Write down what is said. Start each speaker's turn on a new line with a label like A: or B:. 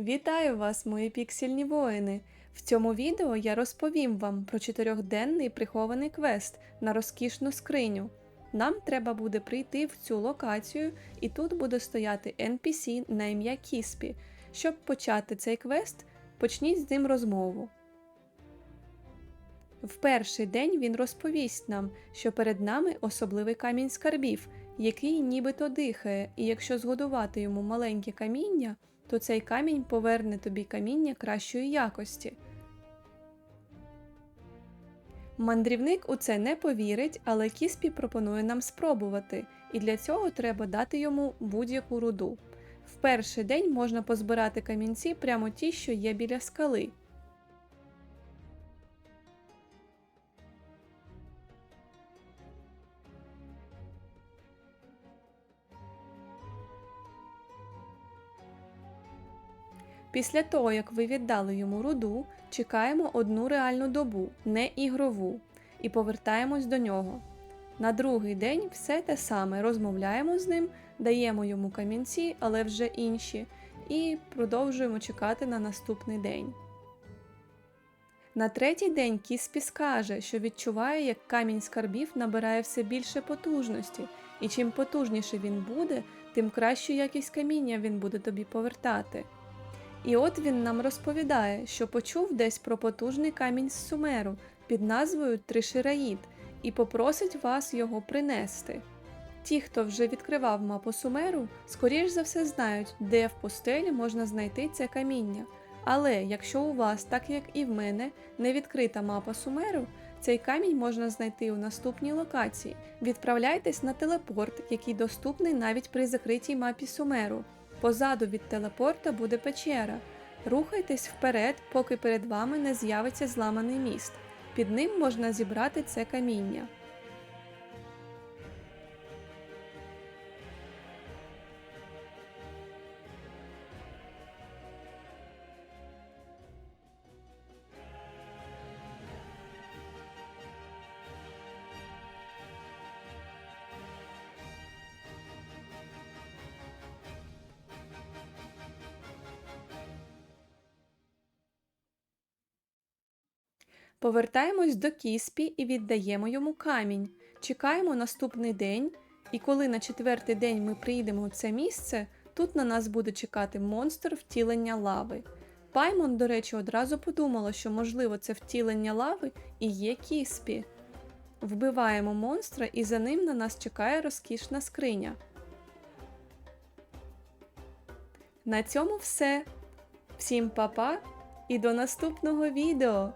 A: Вітаю вас, мої піксельні воїни! В цьому відео я розповім вам про чотирьохденний прихований квест на розкішну скриню. Нам треба буде прийти в цю локацію, і тут буде стояти NPC на ім'я Кіспі. Щоб почати цей квест, почніть з ним розмову. В перший день він розповість нам, що перед нами особливий камінь скарбів, який нібито дихає, і якщо згодувати йому маленьке каміння, то цей камінь поверне тобі каміння кращої якості. Мандрівник у це не повірить, але Кіспі пропонує нам спробувати, і для цього треба дати йому будь-яку руду. В перший день можна позбирати камінці прямо ті, що є біля скали. Після того, як ви віддали йому руду, чекаємо одну реальну добу, не ігрову, і повертаємось до нього. На другий день все те саме розмовляємо з ним, даємо йому камінці, але вже інші, і продовжуємо чекати на наступний день. На третій день Кіспі скаже, що відчуває, як камінь скарбів набирає все більше потужності, і чим потужніше він буде, тим кращу якість каміння він буде тобі повертати. І от він нам розповідає, що почув десь про потужний камінь з Сумеру під назвою Тришираїд і попросить вас його принести. Ті, хто вже відкривав мапу Сумеру, скоріш за все знають, де в пустелі можна знайти це каміння. Але якщо у вас, так як і в мене, не відкрита мапа Сумеру, цей камінь можна знайти у наступній локації. Відправляйтесь на телепорт, який доступний навіть при закритій мапі Сумеру. Позаду від телепорта буде печера. Рухайтесь вперед, поки перед вами не з'явиться зламаний міст. Під ним можна зібрати це каміння. Повертаємось до Кіспі і віддаємо йому камінь. Чекаємо наступний день, і коли на четвертий день ми приїдемо в це місце, тут на нас буде чекати монстр втілення лави. Паймон, до речі, одразу подумала, що можливо це втілення лави і є Кіспі. Вбиваємо монстра, і за ним на нас чекає розкішна скриня. На цьому все. Всім па-па і до наступного відео!